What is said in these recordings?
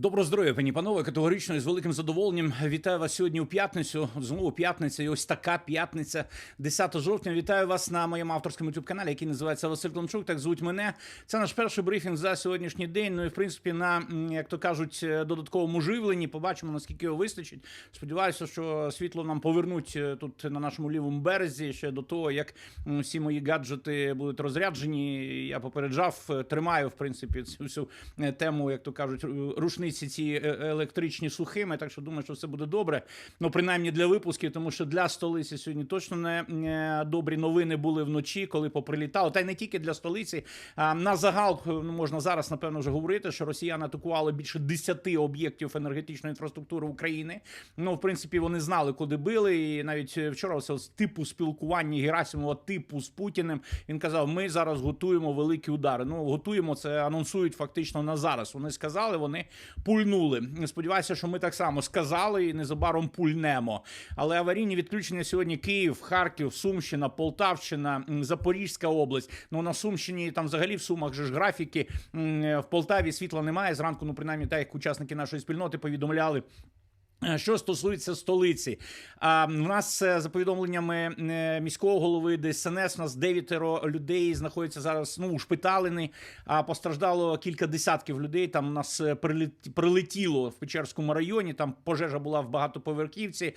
Доброго здоров'я, пані панове. Категорично і з великим задоволенням вітаю вас сьогодні у п'ятницю. Знову п'ятниця, і ось така п'ятниця, 10 жовтня. Вітаю вас на моєму авторському youtube каналі, який називається Василь Климчук. Так звуть мене. Це наш перший брифінг за сьогоднішній день. Ну і в принципі, на як то кажуть, е, додатковому живленні. Побачимо наскільки його вистачить. Сподіваюся, що світло нам повернуть е, тут на нашому лівому березі ще до того, як всі мої гаджети будуть розряджені. Я попереджав, е, тримаю в принципі цю всю тему, як то кажуть, ру- рушниці ці е, електричні сухими. Так що думаю, що все буде добре. Ну, принаймні для випусків, тому що для столиці сьогодні точно не е, добрі новини були вночі, коли поприлітало. Та й не тільки для столиці. А на загал ну, можна зараз напевно вже говорити, що росіяни атакували більше 10 об'єктів енергетичної інфраструктури України. Ну, в принципі, вони знали, куди били. І навіть е, вчора ось з типу спілкування Герасимова, типу з Путіним. Він казав: ми зараз готуємо великі удари. Ну, готуємо це, анонсують фактично на зараз. Вони сказали, вони пульнули. Сподіваюся, що ми так само сказали і незабаром пульнемо. Але аварійні відключення сьогодні Київ, Харків, Сумщина, Полтавщина, Запорізька область. Ну на Сумщині там взагалі в Сумах же ж графіки. В Полтаві світла немає. Зранку, ну принаймні, так як учасники нашої спільноти повідомляли. Е, Що стосується столиці, а в нас е, за повідомленнями е, міського голови ДСНС, у нас дев'ятеро людей знаходяться зараз ну ушпиталені, а постраждало кілька десятків людей. Там у нас прилетіло в Печерському районі. Там пожежа була в багатоповерхівці.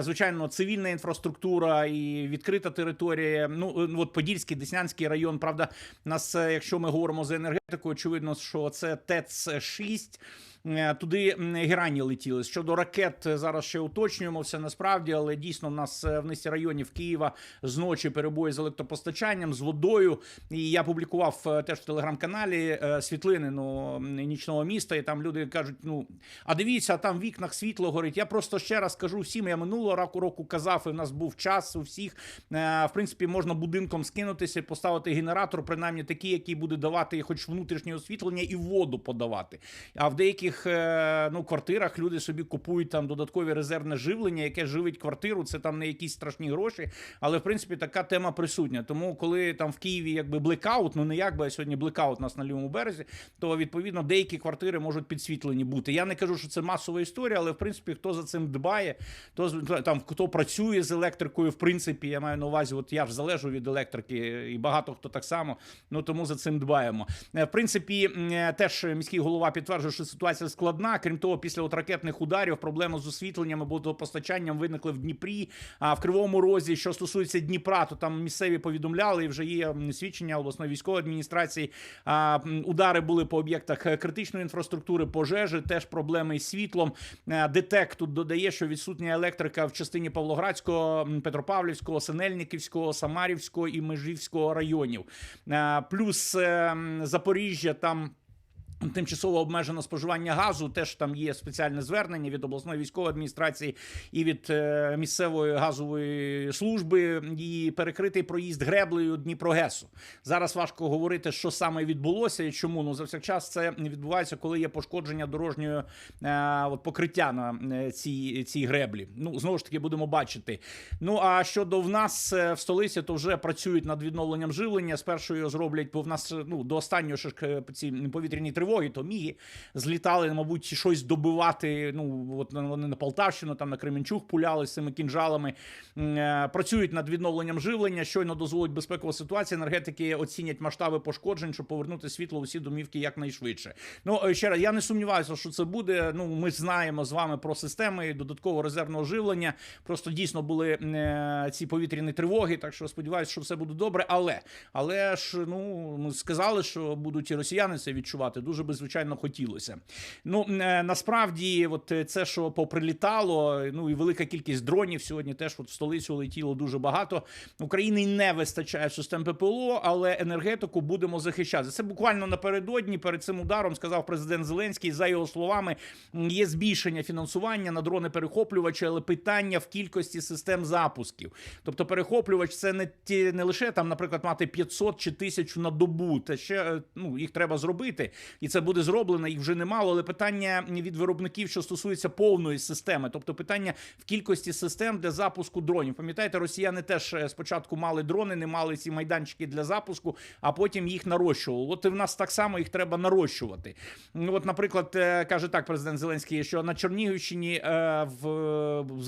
Звичайно, цивільна інфраструктура і відкрита територія. Ну от Подільський, Деснянський район. Правда, у нас, якщо ми говоримо за енергетику, очевидно, що це ТЕЦ 6 Е, Туди м, герані летіли. Щодо ракет, е, зараз ще уточнюємо все насправді, але дійсно в нас е, в низці районів Києва зночі перебої з електропостачанням, з водою. І я публікував е, теж в телеграм-каналі е, світлини ну, нічного міста, і там люди кажуть: ну а дивіться, там в вікнах світло горить. Я просто ще раз кажу всім. Я минулого року року казав, і в нас був час у всіх. Е, В принципі, можна будинком скинутися, поставити генератор, принаймні такий, який буде давати хоч внутрішнє освітлення і воду подавати. А в деяких е, ну, квартирах люди собі купують там додаткові резервне живлення, яке живить квартиру. Це там не якісь страшні гроші. Але в принципі така тема присутня. Тому, коли там в Києві якби блекаут, ну не якби а сьогодні блекаут у нас на лівому березі, то відповідно деякі квартири можуть підсвітлені бути. Я не кажу, що це масова історія, але в принципі хто за цим дбає, то там хто працює з електрикою, в принципі, я маю на увазі, от я ж залежу від електрики, і багато хто так само. Ну тому за цим дбаємо. Е, В принципі, е, теж міський голова підтверджує, що ситуація складна. Крім того, після от ракетних ударів проблеми з освітленням і водопостачанням виникли в Дніпрі. А в Кривому Розі, що стосується Дніпра, то там місцеві повідомляли, і вже є свідчення обласної військової адміністрації. А, удари були по об'єктах е, критичної інфраструктури, пожежі, теж проблеми із світлом. Е, ДТЕК тут додає, що відсутня електрика в частині Павлоградського, Петропавлівського, Синельниківського, Самарівського і Межівського районів. Е, Плюс Запоріжжя там. Тимчасово обмежено споживання газу. Теж там є спеціальне звернення від обласної військової адміністрації і від е, місцевої газової служби. І перекритий проїзд греблею Дніпрогесу. Зараз важко говорити, що саме відбулося і чому. Ну завсякчас це відбувається, коли є пошкодження дорожнього е, от покриття на е, цій, цій греблі. Ну знову ж таки будемо бачити. Ну а щодо в нас е, в столиці, то вже працюють над відновленням живлення. Спершу його зроблять, бо в нас ну до останнього ж ці повітряні тривоги, то міги злітали, мабуть, щось добивати. Ну от вони на Полтавщину, там на Кременчуг пуляли з цими кінжалами. Е, Працюють над відновленням живлення. Щойно дозволить безпекова ситуація. Енергетики оцінять масштаби пошкоджень, щоб повернути світло усі домівки якнайшвидше. Ну е, ще раз, я не сумніваюся, що це буде. Ну ми знаємо з вами про системи додаткового резервного живлення. Просто дійсно були е, ці повітряні тривоги. Так що сподіваюся, що все буде добре. Але але ж ну ми сказали, що будуть і росіяни це відчувати. Дуже би звичайно хотілося. Ну е, насправді, от е, це, що поприлітало, ну і велика кількість дронів сьогодні теж от в столицю летіло дуже багато. України не вистачає систем ППО, але енергетику будемо захищати. Це буквально напередодні перед цим ударом сказав президент Зеленський. За його словами, є збільшення фінансування на дрони перехоплювачі, але питання в кількості систем запусків. Тобто, перехоплювач це не ті не лише там, наприклад, мати 500 чи 1000 на добу. Та ще е, ну їх треба зробити. І і це буде зроблено. Їх вже немало. Але питання від виробників, що стосується повної системи, тобто питання в кількості систем для запуску дронів. Пам'ятаєте, росіяни теж е, спочатку мали дрони, не мали ці майданчики для запуску, а потім їх нарощували. От і в нас так само їх треба нарощувати. Ну, От, наприклад, е, каже так президент Зеленський, що на Чернігівщині е, в,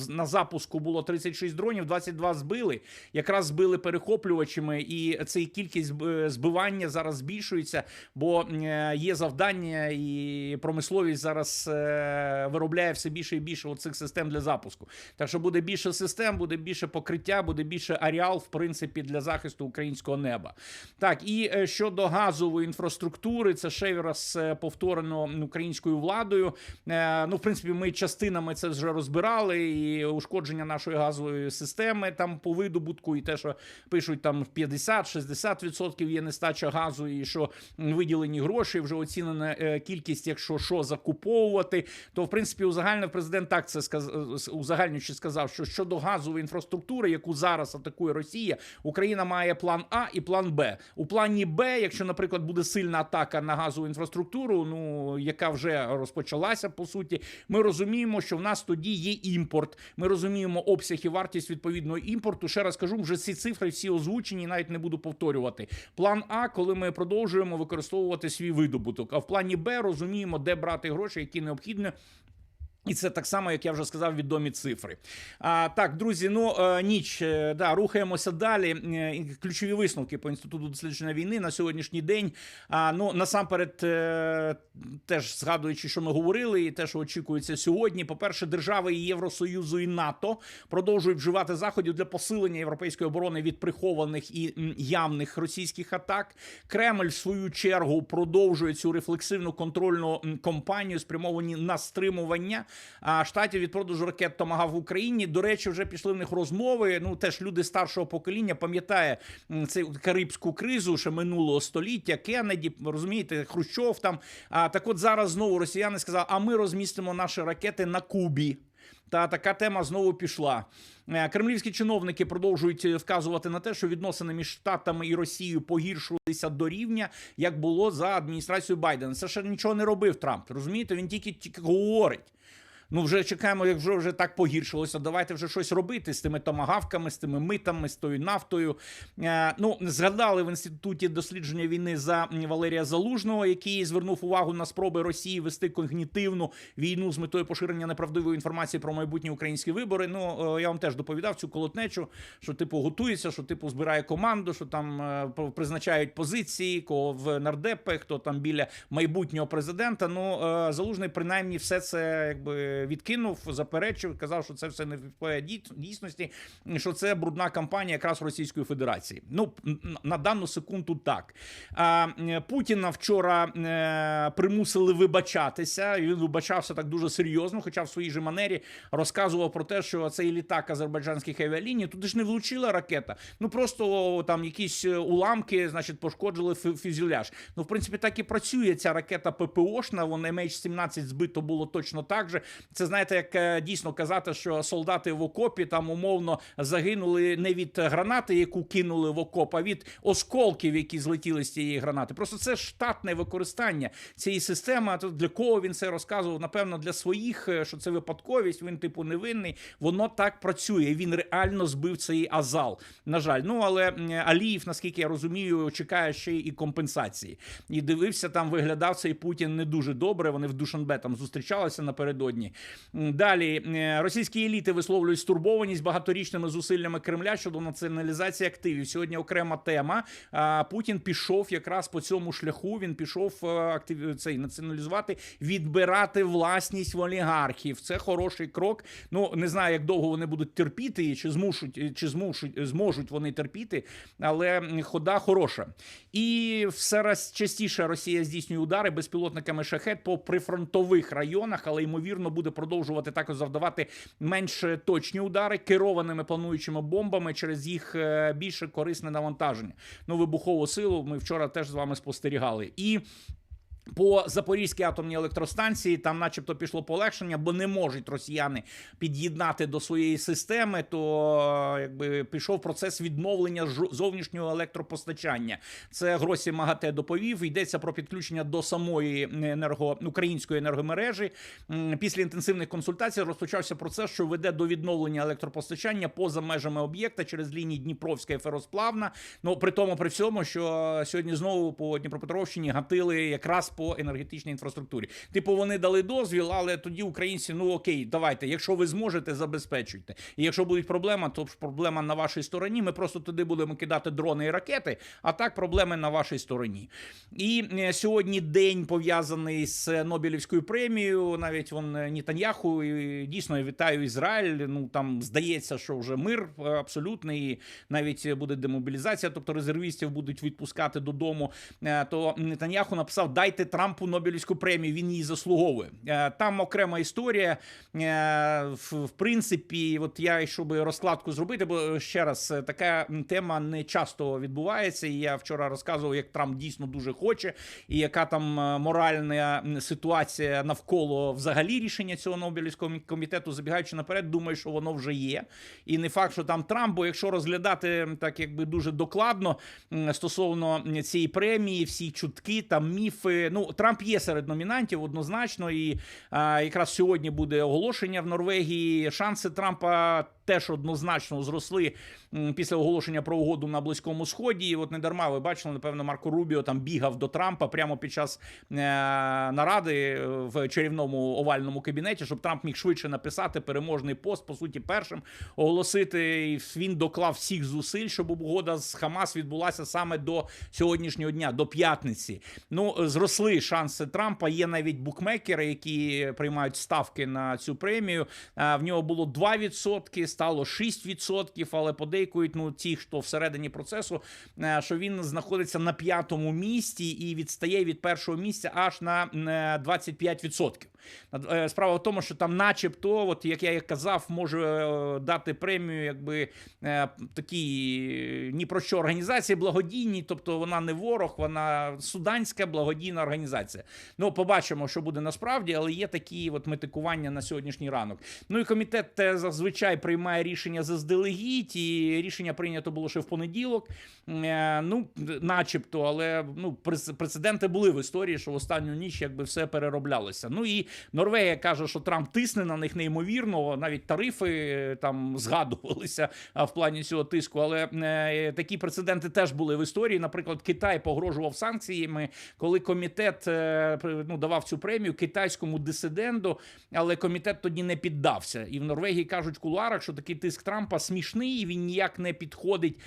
на запуску було 36 дронів, 22 збили. Якраз збили перехоплювачами, і ця кількість збивання зараз збільшується, бо є завдання, і промисловість зараз е, виробляє все більше і більше цих систем для запуску. Так що буде більше систем, буде більше покриття, буде більше аріал, в принципі, для захисту українського неба. Так, і е, щодо газової інфраструктури, це ще раз е, повторено українською владою. Ну, в принципі, ми частинами це вже розбирали, і ушкодження нашої газової системи там по видобутку, і те, що пишуть там 50-60% є нестача газу, і що виділені гроші, вже оцінена е, кількість, якщо що закуповувати, то в принципі узагальнив президент так це сказав, узагальнюючи сказав, що щодо газової інфраструктури, яку зараз атакує Росія, Україна має план А і план Б. У плані Б, якщо, наприклад, буде сильна атака на газову інфраструктуру, ну яка вже розпочалася по суті, ми розуміємо, що в нас тоді є імпорт. Ми розуміємо обсяг і вартість відповідного імпорту. Ще раз кажу, вже ці цифри всі озвучені, навіть не буду повторювати. План А, коли ми продовжуємо використовувати свій видобуток. А в плані Б розуміємо, де брати гроші, які необхідні. І це так само, як я вже сказав, відомі цифри. А, так, друзі, ну е, ніч, е, да, рухаємося далі. Е, Ключові висновки по інституту дослідження війни на сьогоднішній день. А, ну насамперед, теж згадуючи, що ми говорили, і те, що очікується сьогодні. По-перше, держави і Євросоюзу і НАТО продовжують вживати заходів для посилення європейської оборони від прихованих і явних російських атак. Кремль, в свою чергу, продовжує цю рефлексивну контрольну кампанію, спрямовані на стримування штатів від продажу ракет Томагав в Україні. До речі, вже пішли в них розмови. Ну теж люди старшого покоління пам'ятає цю карибську кризу ще минулого століття. Кеннеді, розумієте, Хрущов там. А так, от зараз знову росіяни сказали: а ми розмістимо наші ракети на Кубі. Та така тема знову пішла. Е, Кремлівські чиновники продовжують вказувати на те, що відносини між штатами і Росією погіршилися до рівня, як було за адміністрацією Байдена. Це ще нічого не робив Трамп. Розумієте, він тільки, тільки говорить. Ну, вже чекаємо, як вже, вже так погіршилося. Давайте вже щось робити з тими томагавками, з тими митами, з тою нафтою. Е, ну, згадали в інституті дослідження війни за Валерія Залужного, який звернув увагу на спроби Росії вести когнітивну війну з метою поширення неправдивої інформації про майбутні українські вибори. Ну е, я вам теж доповідав цю колотнечу, що типу готується, що типу збирає команду, що там е, призначають позиції, кого в нардепи, хто там біля майбутнього президента. Ну залужний принаймні все це якби відкинув, заперечив, казав, що це все не відповідає дій- дійсності, що це брудна кампанія якраз Російської Федерації. Ну на дану секунду так. А Путіна вчора е, примусили вибачатися. Він вибачався так дуже серйозно, хоча в своїй же манері розказував про те, що цей літак азербайджанських авіаліній туди ж не влучила ракета. Ну просто там якісь е, уламки, значить, пошкоджили фю- фюзеляж. Ну, в принципі, так і працює ця ракета ППОшна. Вона MH17 збито було точно так же. Це знаєте, як е, дійсно казати, що солдати в окопі там умовно загинули не від гранати, яку кинули в окоп, а від осколків, які злетіли з цієї гранати. Просто це штатне використання цієї системи. То для кого він це розказував? Напевно, для своїх, е, що це випадковість. Він типу невинний. Воно так працює. Він реально збив цей азал. На жаль, ну але Аліїв, наскільки я розумію, чекає ще і компенсації. І дивився там, виглядав цей Путін не дуже добре. Вони в Душанбе там зустрічалися напередодні. Далі е, російські еліти висловлюють стурбованість багаторічними зусиллями Кремля щодо націоналізації активів. Сьогодні окрема тема. Путін пішов якраз по цьому шляху. Він пішов е, актив цей націоналізувати, відбирати власність в олігархів. Це хороший крок. Ну не знаю, як довго вони будуть терпіти, чи змушуть, чи змушуть зможуть вони терпіти, але хода хороша. І все раз частіше Росія здійснює удари безпілотниками шахет по прифронтових районах, але ймовірно буде продовжувати також завдавати менш точні удари керованими плануючими бомбами через їх е, більше корисне навантаження. Ну, вибухову силу ми вчора теж з вами спостерігали. І По Запорізькій атомній електростанції там, начебто, пішло полегшення, бо не можуть росіяни під'єднати до своєї системи. То е, якби пішов процес відновлення зовнішнього електропостачання. Це Гросі МАГАТЕ доповів. Йдеться про підключення до самої енерго української енергомережі. Після інтенсивних консультацій розпочався процес, що веде до відновлення електропостачання поза межами об'єкта через лінії Дніпровська і Феросплавна. Ну при тому, при всьому, що сьогодні знову по Дніпропетровщині гатили якраз по енергетичній інфраструктурі. Типу, вони дали дозвіл, але тоді українці, ну окей, давайте, якщо ви зможете, забезпечуйте. І якщо будуть проблема, то проблема на вашій стороні. Ми просто туди будемо кидати дрони і ракети. А так проблеми на вашій стороні. І е, сьогодні день пов'язаний з Нобелівською премією. Навіть вон е, Нітаньяху і дійсно я вітаю Ізраїль. Ну там здається, що вже мир е, абсолютний. І навіть буде демобілізація, тобто резервістів будуть відпускати додому. То Нетаньяху написав: Дайте Трампу Нобелівську премію. Він її заслуговує. Е, Там окрема історія. Е, В принципі, от я щоб розкладку зробити, бо ще раз е, така тема не часто відбувається. І я вчора розказував, як Трамп дійсно дуже хоче, і яка там е, моральна ситуація навколо взагалі рішення цього Нобелівського комітету, забігаючи наперед, думаю, що воно вже є. І не факт, що там Трамп, бо якщо розглядати так, якби дуже докладно стосовно цієї премії, всі чутки, там міфи. Ну, Трамп є серед номінантів однозначно, і а, якраз сьогодні буде оголошення в Норвегії. Шанси Трампа теж однозначно зросли після оголошення про угоду на Близькому Сході. І от не дарма ви бачили, напевно, Марко Рубіо там бігав до Трампа прямо під час е, наради е, в чарівному овальному кабінеті, щоб Трамп міг швидше написати переможний пост, по суті, першим оголосити. І він доклав всіх зусиль, щоб угода з Хамас відбулася саме до сьогоднішнього дня, до п'ятниці. Ну, зросли шанси Трампа. Є навіть букмекери, які приймають ставки на цю премію. А, В нього було 2%, стало 6%, але подейкують ну ті, хто всередині процесу, е, що він знаходиться на п'ятому місці і відстає від першого місця аж на е, 25%. Е, Справа в тому, що там, начебто, от як я і казав, може е, дати премію, якби е, такі ні про що організації благодійні, тобто вона не ворог, вона суданська благодійна організація. Ну, побачимо, що буде насправді, але є такі от метикування на сьогоднішній ранок. Ну і комітет е, зазвичай приймає рішення заздалегідь, і рішення прийнято було ще в понеділок. Е, Ну, начебто, але ну, прец- прецеденти були в історії, що в останню ніч якби все перероблялося. Ну і Норвегія каже, що Трамп тисне на них неймовірно. Навіть тарифи е, там згадувалися в плані цього тиску. Але е, такі прецеденти теж були в історії. Наприклад, Китай погрожував санкціями, коли комітет ну, давав цю премію китайському дисиденту, але комітет тоді не піддався. І в Норвегії кажуть кулуарах, що такий тиск Трампа смішний, він ніяк не підходить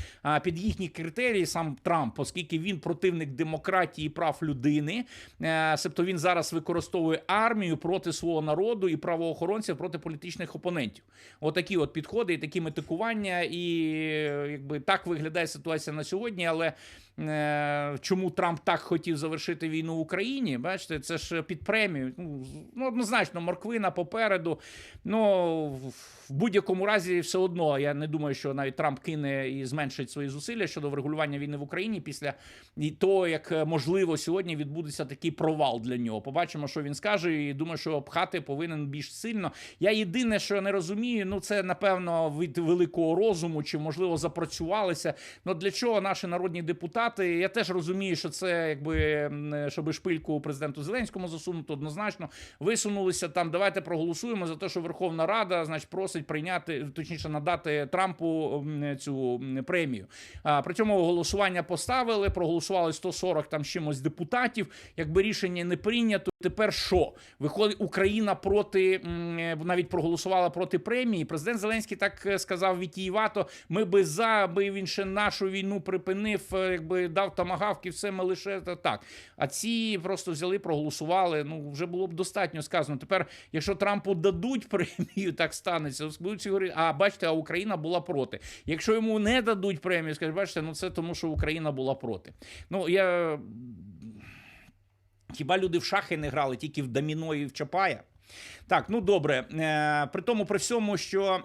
під їхні критерії. Сам Трамп, оскільки він противник демократії і прав людини. Е, Себто він зараз використовує армію проти свого народу і правоохоронців проти політичних опонентів. Отакі от підходи і такі метикування, і е, якби так виглядає ситуація на сьогодні. Але чому Трамп так хотів завершити війну в Україні? Бачите, це ж під премію. Ну, ну однозначно, морквина попереду. Ну в- в будь-якому разі, все одно я не думаю, що навіть Трамп кине і зменшить свої зусилля щодо врегулювання війни в Україні після того, як е, можливо сьогодні відбудеться такий провал для нього. Побачимо, що він скаже, і думаю, що пхати повинен більш сильно. Я єдине, що не розумію, ну це напевно від великого розуму, чи можливо запрацювалися. Ну для чого наші народні депутати? Я теж розумію, що це якби щоб шпильку президенту Зеленському засунути однозначно. Висунулися там. Давайте проголосуємо за те, що Верховна Рада, значить, просить прийняти, точніше, надати Трампу цю премію. А при цьому голосування поставили, проголосували 140 там чимось депутатів. Якби рішення не прийнято, тепер що? Виходить Україна проти навіть проголосувала проти премії. Президент Зеленський так е, сказав вітіювато. Ми би за, аби він ще нашу війну припинив, е, якби дав тамагавки, все ми лише так. А ці просто взяли, проголосували. Ну вже було б достатньо сказано. Тепер, якщо Трампу дадуть премію, так станеться. Будуть говорити, а бачите, а Україна була проти. Якщо йому не дадуть премію, скажуть, бачите, ну це тому, що Україна була проти. Ну я Хіба люди в шахи не грали тільки в доміно і в Чапая? Так, ну добре. Е, При тому, при всьому, що е,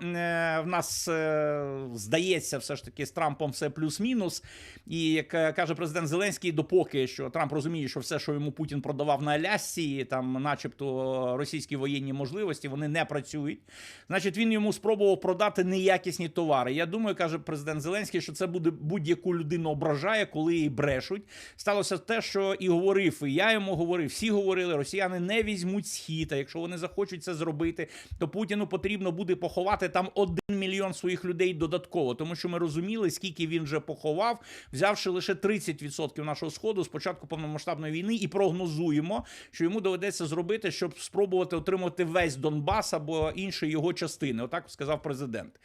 в нас е, здається, все ж таки з Трампом все плюс-мінус. І як каже президент Зеленський, допоки що Трамп розуміє, що все, що йому Путін продавав на Алясці, там, начебто, російські воєнні можливості, вони не працюють. Значить, він йому спробував продати неякісні товари. Я думаю, каже президент Зеленський, що це буде будь-яку людину ображає, коли її брешуть. Сталося те, що і говорив, і я йому говорив, всі говорили, росіяни не візьмуть схід. А якщо вони захочуть це зробити, то Путіну потрібно буде поховати там один мільйон своїх людей додатково, тому що ми розуміли, скільки він вже поховав, взявши лише 30% нашого сходу з початку повномасштабної війни, і прогнозуємо, що йому доведеться зробити, щоб спробувати отримати весь Донбас або інші його частини. Отак сказав президент.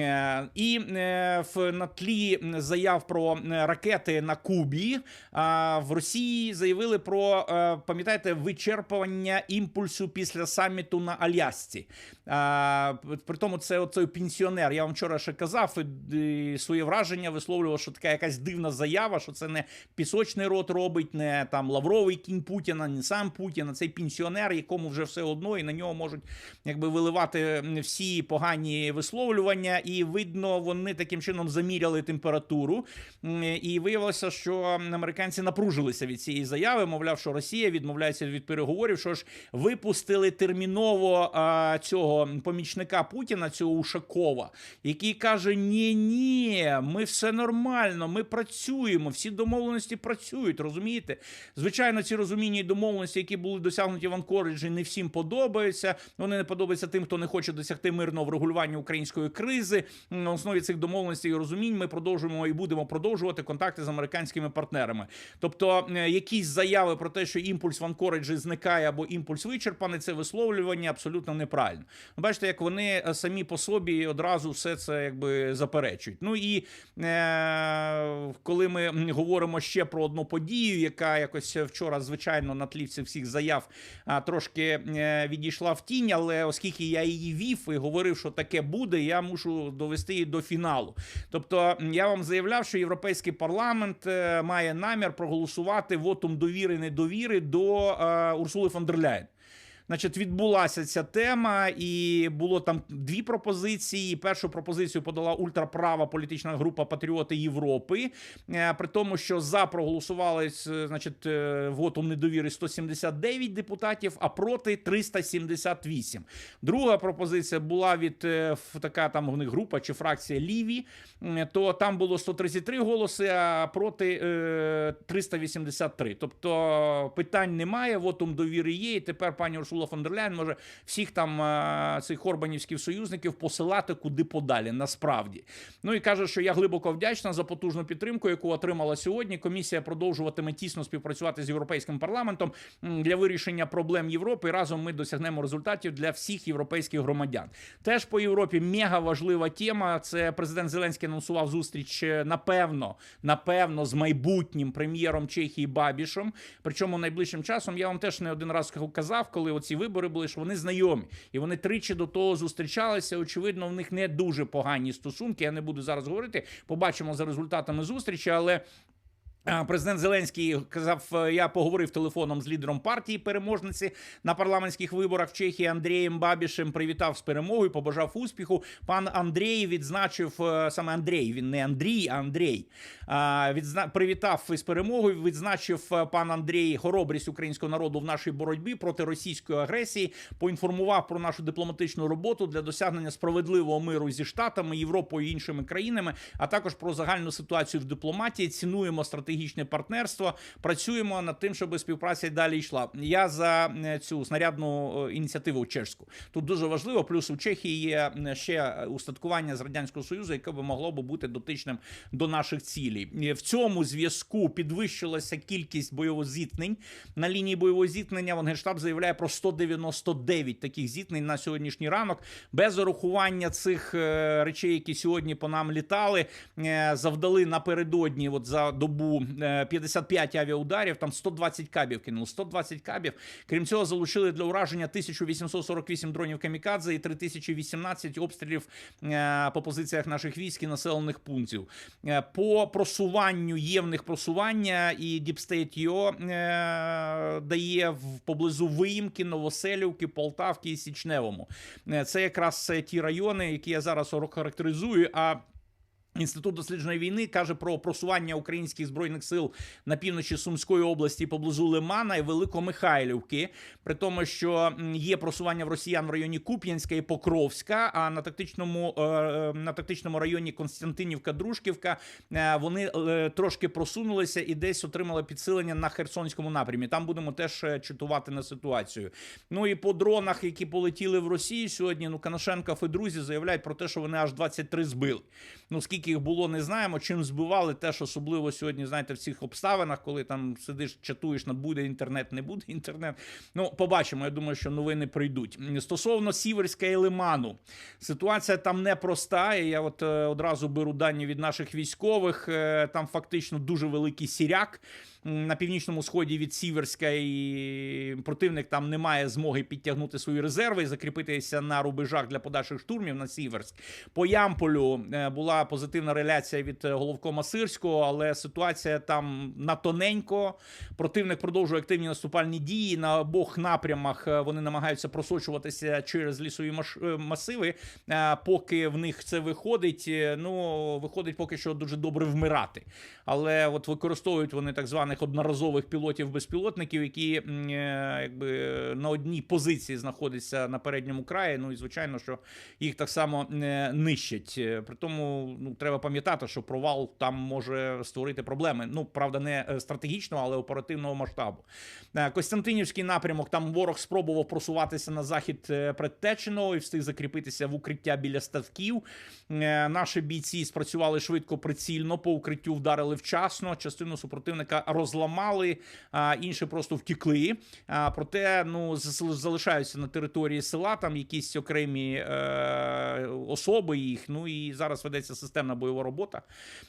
Е, І е, на тлі заяв про е, ракети на Кубі в Росії заявили про пам'ятаєте вичерпування імпульсу після саміту на Алясці. При тому, це оцей пенсіонер. Я вам вчора ще казав і своє враження висловлював, що така якась дивна заява, що це не пісочний рот робить, не там лавровий кінь Путіна, не сам Путін, а цей пенсіонер, якому вже все одно, і на нього можуть якби виливати всі погані висловлювання, і видно, вони таким чином заміряли температуру. І виявилося, що американці напружилися від цієї заяви. Мовляв, що Росія відмовляється від переговорів. Що ж випустили терміново а, цього помічника Путіна, цього Ушакова, який каже: Ні, ні, ми все нормально, ми працюємо, всі домовленості працюють. Розумієте? Звичайно, ці розуміння і домовленості, які були досягнуті в Анкориджі, не всім подобаються. Вони не подобаються тим, хто не хоче досягти мирного врегулювання української кризи. На основі цих домовленостей і розумінь ми продовжуємо і будемо продовжувати контакти з американськими партнерами. Тобто, е, якісь заяви про те, що імпульс в Анкориджі зникає або імпульс вичерпаний, це висловлювання абсолютно неправильно. Бачите, як вони е, самі по собі одразу все це якби заперечують. Ну і е, коли ми говоримо ще про одну подію, яка якось вчора, звичайно, на тлі цих всіх заяв трошки е, відійшла в тінь, але оскільки я її вів і говорив, що таке буде, я мушу довести її до фіналу. Тобто, я вам заявляв, що європейський парламент е, має намір проголосувати вотум довіри недовіри до е, Урсули фон дер Ляєн. Значить, відбулася ця тема, і було там дві пропозиції. Першу пропозицію подала ультраправа політична група Патріоти Європи. Е, При тому, що за проголосували е, значить, е, вотом недовіри 179 депутатів, а проти 378. Друга пропозиція була від така там у них група чи фракція Ліві. То там було 133 голоси, а проти е, 383. Тобто питань немає. Вотум довіри є. І тепер пані Урсула фон дер Ляйн може всіх там е, цих орбанівських союзників посилати куди подалі. Насправді, ну і каже, що я глибоко вдячна за потужну підтримку, яку отримала сьогодні. Комісія продовжуватиме тісно співпрацювати з європейським парламентом для вирішення проблем Європи. І разом ми досягнемо результатів для всіх європейських громадян. Теж по Європі мега важлива тема. Це президент Зеленський анонсував зустріч е, напевно, напевно, з майбутнім прем'єром Чехії Бабішем. Причому найближчим часом я вам теж не один раз казав, коли оці вибори були, що вони знайомі, і вони тричі до того зустрічалися. Очевидно, в них не дуже погані стосунки. Я не буду зараз говорити. Побачимо за результатами зустрічі, але. Президент Зеленський казав, е, я поговорив телефоном з лідером партії переможниці на парламентських виборах в Чехії Андрієм Бабішем. Привітав з перемогою, побажав успіху. Пан Андрій відзначив е, саме Андрій. Він не Андрій, а Андрій. Відзна... Привітав із перемогою. Відзначив е, пан Андрій хоробрість українського народу в нашій боротьбі проти російської агресії. Поінформував про нашу дипломатичну роботу для досягнення справедливого миру зі штатами, Європою і іншими країнами, а також про загальну ситуацію в дипломатії. Цінуємо стратегічне партнерство. Працюємо над тим, щоб співпраця далі йшла. Я за е, цю снарядну е, ініціативу чешську. Тут дуже важливо. Плюс у Чехії є е, ще устаткування з радянського союзу, яке би могло би бути дотичним до наших цілей. В цьому зв'язку підвищилася кількість бойових зіткнень на лінії бойового зіткнення. Вон Генштаб заявляє про 199 таких зіткнень на сьогоднішній ранок. Без урахування цих речей, які сьогодні по нам літали, завдали напередодні, от за добу 55 авіаударів, там 120 кабів кинули. 120 кабів. Крім цього, залучили для ураження 1848 дронів камікадзе і 3018 обстрілів е, по позиціях наших військ і населених пунктів. Е, По просуванню є в них просування, і Діпстейт.io е, дає в поблизу Виїмки, Новоселівки, Полтавки і Січневому. Е, Це якраз е, ті райони, які я зараз характеризую. А Інститут дослідженої війни каже про просування українських збройних сил на півночі Сумської області поблизу Лимана і Великомихайлівки, при тому, що є просування в росіян в районі Куп'янська і Покровська. А на тактичному е, е, на тактичному районі Константинівка, Дружківка е, вони трошки просунулися і десь отримали підсилення на Херсонському напрямі. Там будемо теж читувати на ситуацію. Ну і по дронах, які полетіли в Росію сьогодні. Ну Канашенков і друзі заявляють про те, що вони аж 23 збили. Ну скільки їх було, не знаємо. Чим збивали теж особливо сьогодні, знаєте, в цих обставинах, коли там сидиш, чатуєш на буде інтернет, не буде інтернет. Ну, побачимо. Я думаю, що новини прийдуть. Стосовно Сіверська і Лиману, ситуація там непроста. Я от е, одразу беру дані від наших військових. Е, Там фактично дуже великий сіряк. На північному сході від Сіверська і противник там не має змоги підтягнути свої резерви і закріпитися на рубежах для подальших штурмів на Сіверськ. По Ямполю е, була позитивна реляція від головкома Сирського, але ситуація там на тоненько. Противник продовжує активні наступальні дії на обох напрямах. е, Вони намагаються просочуватися через лісові е, масиви. Поки в них це виходить, ну виходить поки що дуже добре вмирати. Але от використовують вони так званих одноразових пілотів-безпілотників, які е, якби на одній позиції знаходяться на передньому краї. Ну і звичайно, що їх так само е, нищать. Е, При тому ну треба пам'ятати, що провал там може створити проблеми. Ну правда, не стратегічного, але оперативного масштабу. Костянтинівський напрямок там ворог спробував просуватися на захід Предтеченого і встиг закріпитися в укриття біля ставків. Наші бійці спрацювали швидко прицільно, по укриттю вдарили вчасно. Частину супротивника розламали, а інші просто втікли. А, проте ну залишаються на території села там якісь окремі е, особи їх. Ну і зараз ведеться системна бойова робота.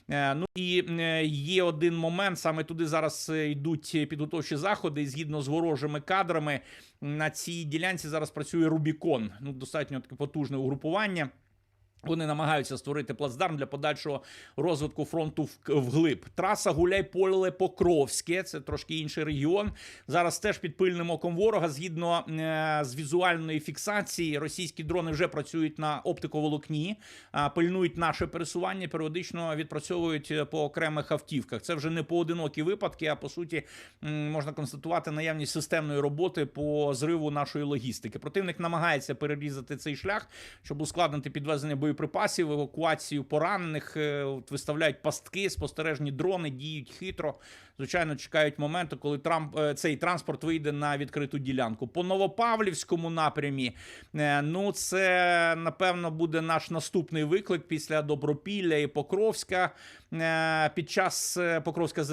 Е, ну і е, є один момент. Саме туди зараз е, йдуть підготовчі заходи. І згідно з ворожими кадрами на цій ділянці зараз працює Рубікон. Ну достатньо таке потужне угрупування. Вони намагаються створити плацдарм для подальшого розвитку фронту вглиб. Траса Гуляй-Поле Покровське, це трошки інший регіон. Зараз теж під пильним оком ворога. Згідно е, з візуальної фіксації, російські дрони вже працюють на оптиковолокні, пильнують наше пересування, періодично відпрацьовують е, по окремих автівках. Це вже не поодинокі випадки, а по суті можна констатувати наявність системної роботи по зриву нашої логістики. Противник намагається перерізати цей шлях, щоб ускладнити підвезення боєприпасів, евакуацію поранених. Е, От виставляють пастки, спостережні дрони, діють хитро. Звичайно, чекають моменту, коли Трамп е, цей транспорт вийде на відкриту ділянку. По Новопавлівському напрямі. е, Ну, це напевно буде наш наступний виклик після Добропілля і Покровська. Під час Покровська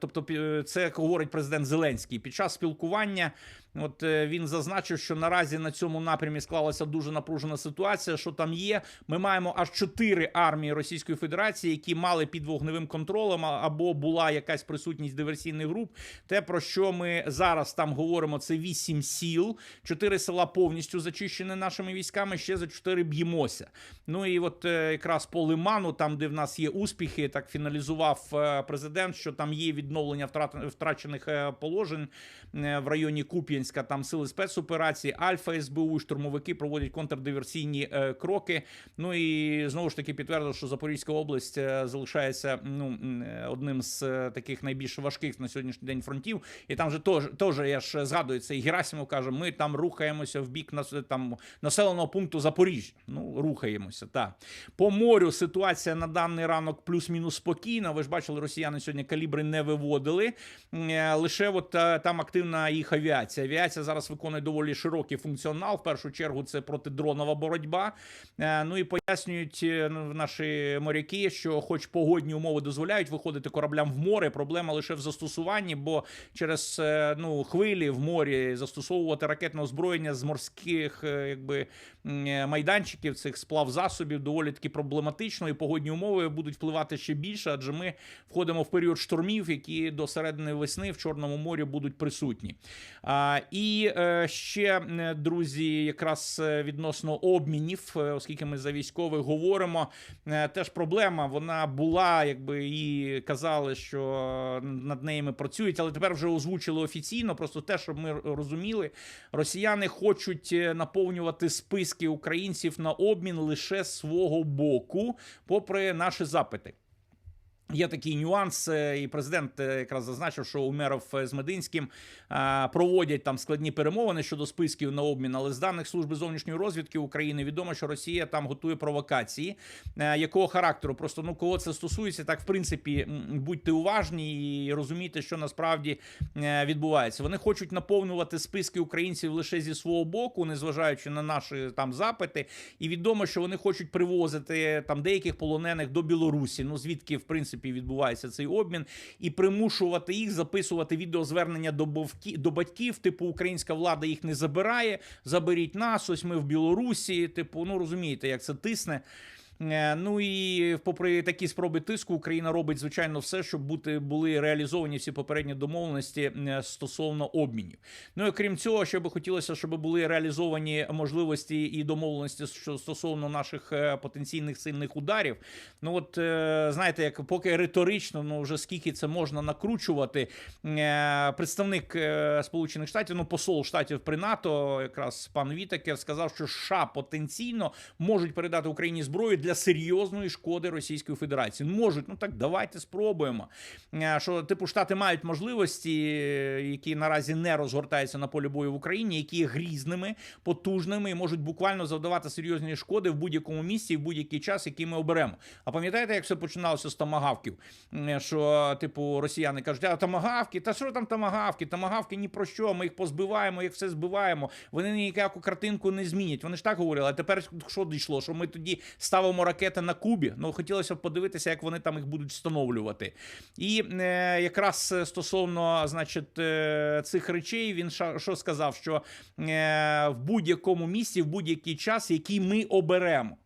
тобто це говорить президент Зеленський. Під час спілкування От е, він зазначив, що наразі на цьому напрямі склалася дуже напружена ситуація. Що там є? Ми маємо аж чотири армії Російської Федерації, які мали під вогневим контролем або була якась присутність диверсійних груп. Те про що ми зараз там говоримо, це вісім сіл. Чотири села повністю зачищені нашими військами. Ще за чотири б'ємося. Ну і от е, якраз по лиману, там де в нас є успіхи, так фіналізував е, президент, що там є відновлення втрачених положень в районі Куп'янська. Там сили спецоперації, Альфа СБУ, штурмовики проводять контрдиверсійні е, кроки. Ну і знову ж таки підтвердив, що Запорізька область е, залишається ну е, одним з таких найбільш важких на сьогоднішній день фронтів. І там же теж, теж я ж згадую це. і Герасимов каже: ми там рухаємося в бік там населеного пункту Запоріжжя. Ну рухаємося. Так по морю ситуація на даний ранок плюс-мінус спокійна. Ви ж бачили, росіяни сьогодні калібри не виводили. Лише от там активна їх авіація. Авіація зараз виконує доволі широкий функціонал. В першу чергу це протидронова боротьба. Е, Ну і пояснюють е, ну, наші моряки, що, хоч погодні умови дозволяють виходити кораблям в море, проблема лише в застосуванні, бо через е, ну хвилі в морі застосовувати ракетне озброєння з морських якби майданчиків цих сплав засобів доволі таки проблематично, і погодні умови будуть впливати ще більше, адже ми входимо в період штормів, які до середини весни в Чорному морі будуть присутні. А, і е, ще е, друзі, якраз е, відносно обмінів, оскільки ми за військових говоримо, теж проблема вона була, якби і казали, що над нею працюють, але тепер вже озвучили офіційно. Просто те, щоб ми розуміли, росіяни хочуть наповнювати списки українців на обмін лише свого боку, попри наші запити. Є такий нюанс, е, і президент е, якраз зазначив, що Умеров е, з Мединським проводять там складні перемовини щодо списків на обмін. Але з даних служби зовнішньої розвідки України відомо, що Росія там готує провокації. Якого характеру? Просто ну кого це стосується, так в принципі будьте уважні і розумійте, що насправді відбувається. Вони хочуть наповнювати списки українців лише зі свого боку, незважаючи на наші там запити. І відомо, що вони хочуть привозити там деяких полонених до Білорусі. Ну звідки в принципі відбувається цей обмін, і примушувати їх записувати відеозвернення до бовки до батьків. Типу, українська влада їх не забирає. Заберіть нас. Ось ми в Білорусі. Типу, ну розумієте, як це тисне. Е, Ну і попри такі спроби тиску, Україна робить звичайно все, щоб бути були реалізовані всі попередні домовленості е, стосовно обмінів. Ну і крім цього, ще би хотілося, щоб були реалізовані можливості і домовленості стосовно наших е, потенційних сильних ударів. Ну от знаєте, як поки риторично, ну вже скільки це можна накручувати. Представник Сполучених Штатів, ну посол штатів при НАТО, якраз пан Вітакер, сказав, що США потенційно можуть передати Україні зброю для серйозної шкоди Російської Федерації. Можуть, ну так давайте спробуємо. Е, Що типу штати мають можливості, е, які наразі не розгортаються на полі бою в Україні, які є грізними, потужними і можуть буквально завдавати серйозні шкоди в будь-якому місці і в будь-який час, який ми оберемо. А пам'ятаєте, як все починалося з тамагавків? Е, Що, типу, росіяни кажуть, а тамагавки, та що там тамагавки? Тамагавки ні про що. Ми їх позбиваємо, їх все збиваємо. Вони ніяку картинку не змінять. Вони ж так говорили. А тепер що дійшло? Що ми тоді ставимо ракети на Кубі? Ну хотілося б подивитися, як вони там їх будуть встановлювати. І е, якраз стосовно, значить, е, цих речей, він ша- що сказав, що е, в будь-якому місці, в будь-який час, який ми оберемо.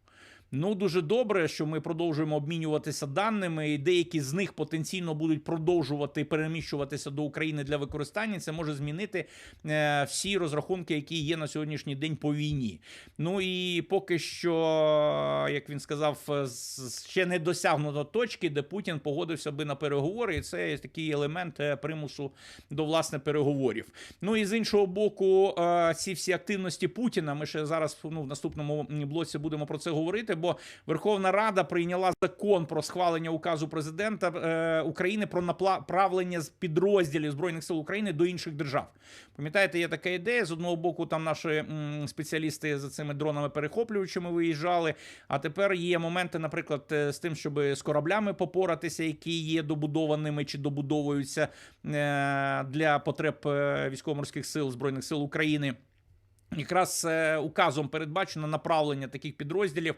Ну, дуже добре, що ми продовжуємо обмінюватися даними, і деякі з них потенційно будуть продовжувати переміщуватися до України для використання. Це може змінити е, всі розрахунки, які є на сьогоднішній день по війні. Ну і поки що, як він сказав, е, ще не досягнуто точки, де Путін погодився би на переговори, і це такий елемент е, примусу до власне переговорів. Ну і з іншого боку, ці всі активності Путіна. Ми ще зараз ну, в наступному блоці будемо про це говорити. Бо Верховна Рада прийняла закон про схвалення указу президента е, України про направлення з підрозділів збройних сил України до інших держав. Пам'ятаєте, є така ідея. З одного боку, там наші м, спеціалісти за цими дронами перехоплюючими виїжджали. А тепер є моменти, наприклад, е, з тим, щоб з кораблями попоратися, які є добудованими чи добудовуються е, для потреб е, військово-морських сил збройних сил України. Якраз е, указом передбачено направлення таких підрозділів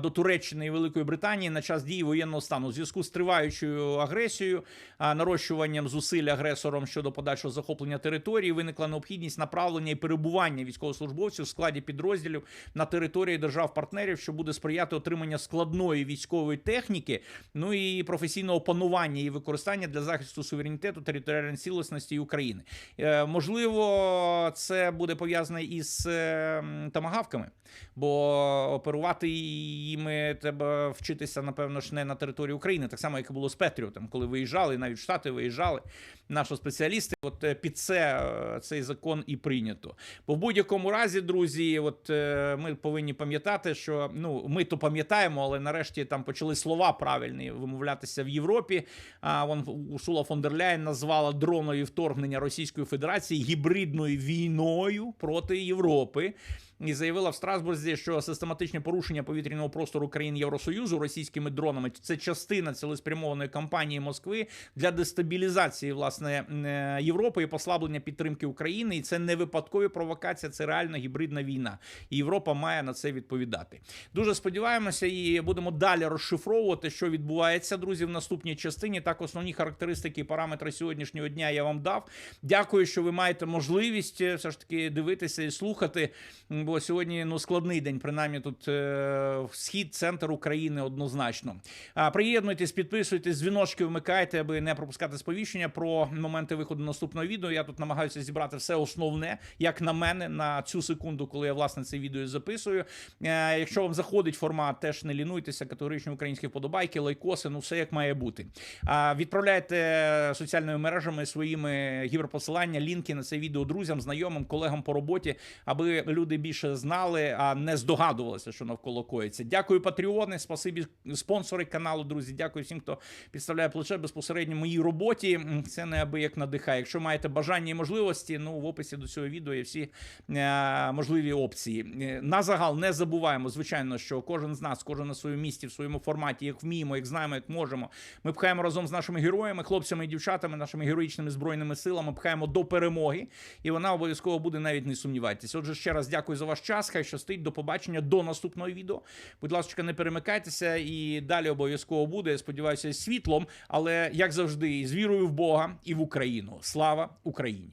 до Туреччини і Великої Британії на час дії воєнного стану у зв'язку з триваючою агресією, нарощуванням зусиль агресором щодо подальшого захоплення території. Виникла необхідність направлення і перебування військовослужбовців в складі підрозділів на території держав-партнерів, що буде сприяти отримання складної військової техніки, ну і професійного панування і використання для захисту суверенітету, територіальної цілісності України. Е, можливо, це буде пов'язане із е, м, тамагавками, бо оперувати їми треба вчитися, напевно ж, не на території України, так само, як і було з Петріотом, коли виїжджали, навіть в Штати виїжджали наші спеціалісти. От е, під це е, цей закон і прийнято. Бо в будь-якому разі, друзі, от е, ми повинні пам'ятати, що ну ми то пам'ятаємо, але нарешті там почали слова правильні вимовлятися в Європі. А вон Урсула фон дер Ляєн назвала дронові вторгнення Російської Федерації гібридною війною проти Європи. Європи, і заявила в Страсбурзі, що систематичне порушення повітряного простору країн Євросоюзу російськими дронами це частина цілеспрямованої кампанії Москви для дестабілізації власне е, Європи і послаблення підтримки України. І це не випадкові провокація, це реальна гібридна війна. І Європа має на це відповідати. Дуже сподіваємося і будемо далі розшифровувати, що відбувається, друзі, в наступній частині. Так, основні характеристики і параметри сьогоднішнього дня я вам дав. Дякую, що ви маєте можливість е, все ж таки дивитися і слухати. Бо сьогодні ну складний день, принаймні тут е, схід, центр України однозначно. А приєднуйтесь, підписуйтесь, дзвіночки вмикайте, аби не пропускати сповіщення про моменти виходу наступного відео. Я тут намагаюся зібрати все основне, як на мене, на цю секунду, коли я власне це відео записую. Е, якщо вам заходить формат, теж не лінуйтеся, категоричні українські вподобайки, лайкоси, ну все як має бути. А відправляйте соціальними мережами своїми гіперпосилання, лінки на це відео друзям, знайомим, колегам по роботі, аби люди більше знали, а не здогадувалися, що навколо коїться. Дякую, патреони, спасибі спонсори каналу. Друзі, дякую всім, хто підставляє плече безпосередньо моїй роботі. Це неабияк надихає. Якщо маєте бажання і можливості, ну в описі до цього відео є всі е, можливі опції. Е, На загал не забуваємо, звичайно, що кожен з нас, кожен на своєму місці, в своєму форматі, як вміємо, як знаємо, як можемо. Ми пхаємо разом з нашими героями, хлопцями і дівчатами, нашими героїчними збройними силами, пхаємо до перемоги, і вона обов'язково буде навіть не сумнівайтеся. Отже, ще раз дякую ваш час. Хай щастить. До побачення до наступного відео. Будь ласка, не перемикайтеся, і далі обов'язково буде. Сподіваюся, світлом, але як завжди, з вірою в Бога і в Україну. Слава Україні!